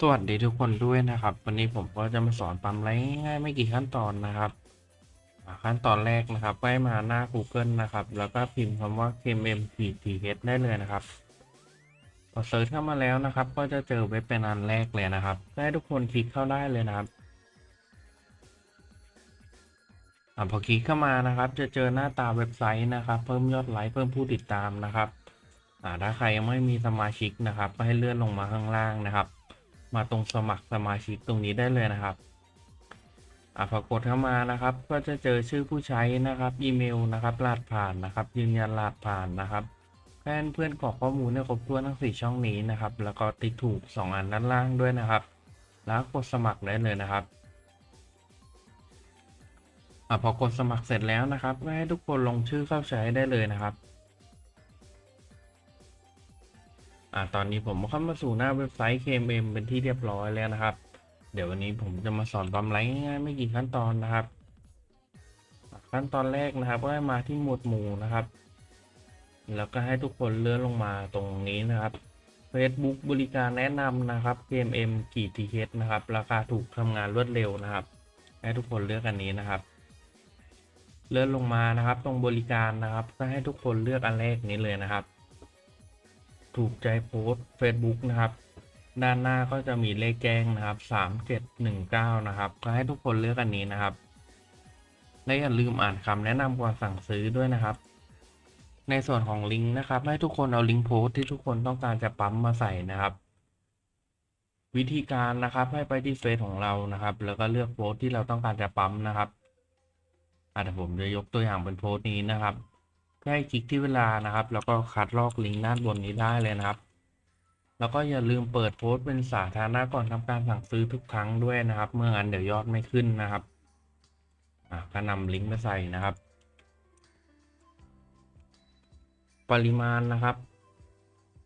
สวัสดีทุกคนด้วยนะครับ วันนี้ผมก็จะมาสอนปั๊มไลค์ง่ายๆไม่กี่ขั้นตอนนะครับขั้นตอนแรกนะครับก็ให้มาหน้า Google นะครับ แล้วก็พิมพ์คำว่า kmmpt ได้เลยนะครับพอเซิร์ชเข้ามาแล้วนะครับ ก็จะเจอเว็บเป็นอันแรกเลยนะครับให้ทุกคนคลิกเข้าได้เลยนะครับอพอคลิกเข้ามานะครับ จะเจอหน้าตาเว็บไซต์นะครับ เพิ่มยอดไลค์เพิ่มผู้ติดตามนะครับถ้าใครยังไม่มีสมาชิกนะครับ ก็ให้เลื่อนลงมาข้างล่างนะครับ มาตรงสมัครสมาชิกตรงนี้ได้เลยนะครับอ่าพอกดเข้ามานะครับ ก็จะเจอชื่อผู้ใช้นะครับอีเมลนะครับรหัสผ่านนะครับ ยืนยันรหัสผ่านนะครับแค่เพื่อนกรอกข้อมูลให้ครบถ้วนทั้งสี่ช่องนี้นะครับ แล้วก็ติ๊กถูกสองอันด้านล่างด้วยนะครับ แล้วกดสมัครได้เลยนะครับอ่าพอกดสมัครเสร็จแล้วนะครับก็ให้ทุกคนลงชื่อเข้าใช้ได้เลยนะครับ อ่าตอนนี้ผมเข้ามาสู่หน้าเว็บไซต์ KMM เป็นที่เรียบร้อยแล้วนะครับ เดี๋ยววันนี้ผมจะมาสอนปั๊มไลค์ง่ายๆไม่กี่ขั้นตอนนะครับ ขั้นตอนแรกนะครับ ก็ให้มาที่หมวดหมู่นะครับ แล้วก็ให้ทุกคนเลื่อนลงมาตรงนี้นะครับ Facebook บริการแนะนำนะครับ KMM กี่ทีเนะครับ ราคาถูกทำงานรวดเร็วนะครับ ให้ทุกคนเลือกอันนี้นะครับ เลื่อนลงมานะครับ ตรงบริการนะครับ ก็ให้ทุกคนเลือกอันแรกนี้เลยนะครับ ถูกใจโพสต์ Facebook นะครับ ด้านหน้าก็จะมีเลขแจ้งนะครับสามเจ็ดหนึ่งเก้านะครับก็ให้ทุกคนเลือกอันนี้นะครับ และอย่าลืมอ่านคำแนะนำก่อนสั่งซื้อด้วยนะครับ ในส่วนของลิงก์นะครับ ให้ทุกคนเอาลิงก์โพสต์ที่ทุกคนต้องการจะปั๊มมาใส่นะครับ วิธีการนะครับให้ไปที่เฟซของเรานะครับ แล้วก็เลือกโพสต์ที่เราต้องการจะปั๊มนะครับอะเดี๋ยวผมจะยกตัวอย่างเป็นโพสต์นี้นะครับ ก็ให้คลิกที่เวลานะครับ แล้วก็คัดลอกลิงก์ด้านบนนี้ได้เลยนะครับ แล้วก็อย่าลืมเปิดโพสต์เป็นสาธารณะก่อนทำการสั่งซื้อทุกครั้งด้วยนะครับ เมื่องั้นเดี๋ยวยอดไม่ขึ้นนะครับอะก็นำลิงก์ไปใส่นะครับ ปริมาณนะครับ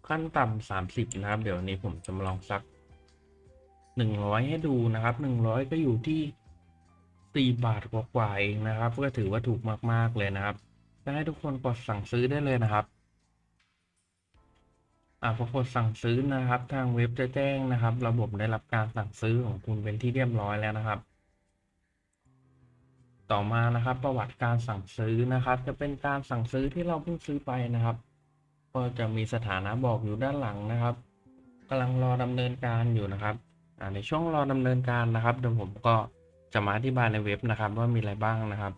ขั้นต่ำสามสิบนะครับ เดี๋ยวนี้ผมจะมาลองสักหนึ่งร้อยให้ดูนะครับหนึ่งร้อยก็อยู่ที่สี่บาทกว่าๆเองนะครับ ก็ถือว่าถูกมากๆเลยนะครับ ก็ให้ทุกคนกดสั่งซื้อได้เลยนะครับ อ่าพอกดสั่งซื้อนะครับ ทางเว็บจะแจ้งนะครับ ระบบได้รับการสั่งซื้อของคุณเป็นที่เรียบร้อยแล้วนะครับ ต่อมานะครับ ประวัติการสั่งซื้อนะครับ จะเป็นการสั่งซื้อที่เราเพิ่งซื้อไปนะครับ ก็จะมีสถานะบอกอยู่ด้านหลังนะครับกำลังรอดำเนินการอยู่นะครับอ่าในช่วงรอดำเนินการนะครับเดี๋ยวผมก็จะมาอธิบายในเว็บนะครับ ว่ามีอะไรบ้างนะครับ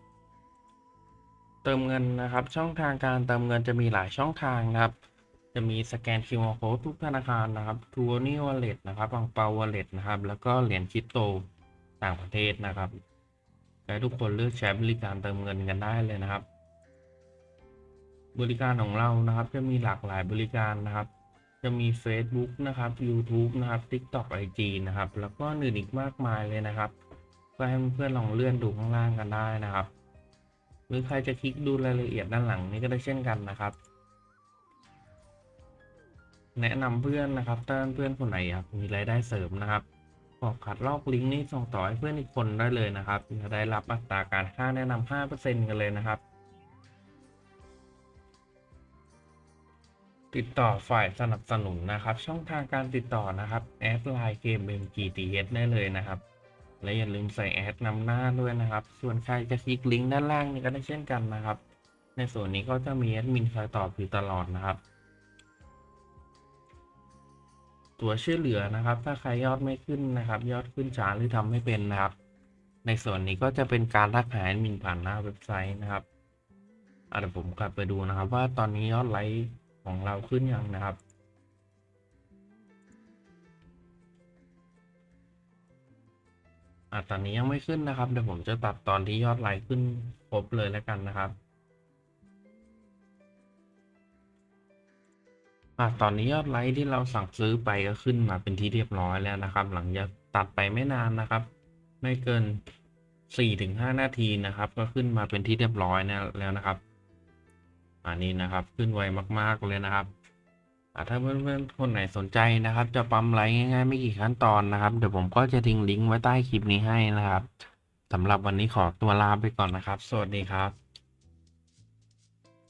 เติมเงินนะครับ ช่องทางการเติมเงินจะมีหลายช่องทางนะครับ จะมีสแกน QR code ทุกธนาคารนะครับทัวร์นี่วอลเล็ตนะครับบังเปาวอลเล็ตนะครับ แล้วก็เหรียญคริปโตต่างประเทศนะครับและทุกคนเลือกใช้บริการเติมเงินกันได้เลยนะครับ บริการของเรานะครับ จะมีหลากหลายบริการนะครับ จะมี Facebook นะครับ YouTube นะครับ TikTok IG นะครับ แล้วก็อื่นอีกมากมายเลยนะครับ ก็ให้เพื่อนลองเลื่อนดูข้างล่างกันได้นะครับ รือใครจะคลิกดูรายละเอียดด้านหลังนี้ก็ได้เช่นกันนะครับ แนะนำเพื่อนนะครับถ้าเพื่อนคนไหนอยากมีรายได้เสริมนะครับบอกขัดลอกลิงก์นี้ส่งต่อให้เพื่อนอีกคนได้เลยนะครับจะได้รับอัตราการค่าแนะนำ5%กันเลยนะครับ ติดต่อฝ่ายสนับสนุนนะครับ ช่องทางการติดต่อนะครับแอดไลน์เกม MGTH ได้เลยนะครับ และอย่าลืมใส่แอดนำหน้าด้วยนะครับ ส่วนใครจะคลิกลิงก์ด้านล่างนี้ก็ได้เช่นกันนะครับ ในส่วนนี้ก็จะมีแอดมินคอยตอบอยู่ตลอดนะครับ ตัวช่วยเหลือนะครับ ถ้าใครยอดไม่ขึ้นนะครับ ยอดขึ้นช้าหรือทำไม่เป็นนะครับ ในส่วนนี้ก็จะเป็นการทักหาแอดมินผ่านหน้าเว็บไซต์นะครับอะเดี๋ยวผมกลับไปดูนะครับ ว่าตอนนี้ยอดไลค์ของเราขึ้นยังนะครับ อะตอนนี้ยังไม่ขึ้นนะครับ เดี๋ยวผมจะตัดตอนที่ยอดไลค์ขึ้นครบเลยแล้วกันนะครับอะตอนนี้ยอดไลค์ที่เราสั่งซื้อไปก็ขึ้นมาเป็นที่เรียบร้อยแล้วนะครับ หลังจากตัดไปไม่นานนะครับ ไม่เกินสี่ถึงห้านาทีนะครับ ก็ขึ้นมาเป็นที่เรียบร้อยแล้วนะครับอันนี้นะครับขึ้นไวมาก ๆ เลยนะครับ ถ้าเพื่อนๆคนไหนสนใจนะครับ จะปั๊มไลค์ง่ายๆไม่กี่ขั้นตอนนะครับเดี๋ยวผมก็จะทิ้งลิงก์ไว้ใต้คลิปนี้ให้นะครับสำหรับวันนี้ขอตัวลาไปก่อนนะครับ สวัสดีครับ